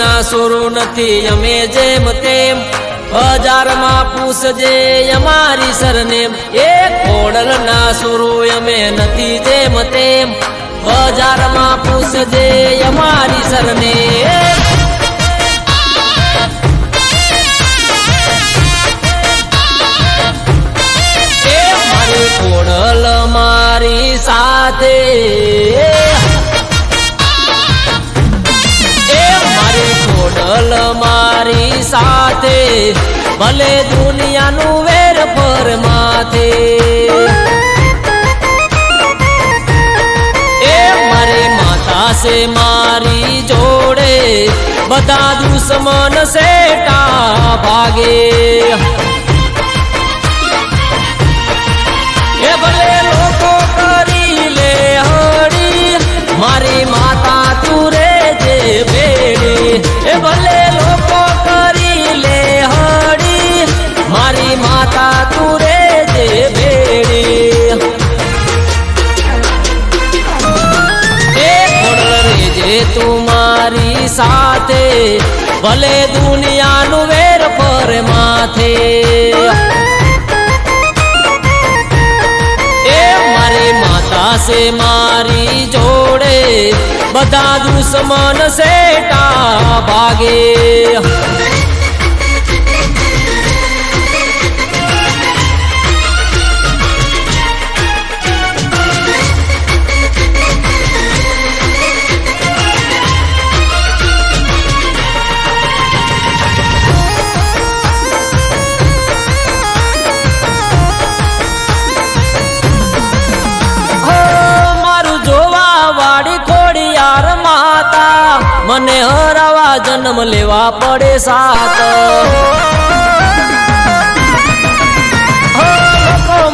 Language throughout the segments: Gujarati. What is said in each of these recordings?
ના સુરો નથી, અમે જેમ તેમ હજારમાં પૂછજે અમારી સરનેમ. એ ખોડલ ના સુરુ, અમે નથી જેમ તેમ હજારમાં પૂછજે અમારી સરનેમ. કોડલ મારી સાથે સાથે ભલે દુનિયાનું વેર પર માથે. એ મારે માતા છે મારી જોડે, બધા દુશ્મન સેટા ભાગે. તું મારી સાથે, ભલે દુનિયાનું વેર પર માથે. એ મારી માતા છે મારી જોડે, બધા દુશ્મન સેટા ભાગે. મને હરાવા જન્મ લેવા પડે સાત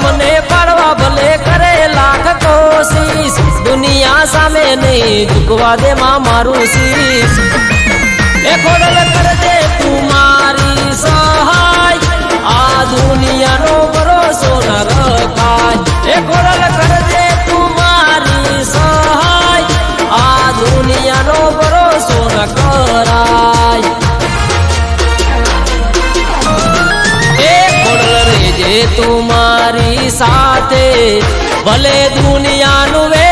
મને પાડવા ભલે કરે લાખ કોશિશ દુનિયા સામે નહીં ચૂકવા દે માં મારું શીશ. એ ખોડલ કરજે તું મારી સાથે ભલે દુનિયાનું માથે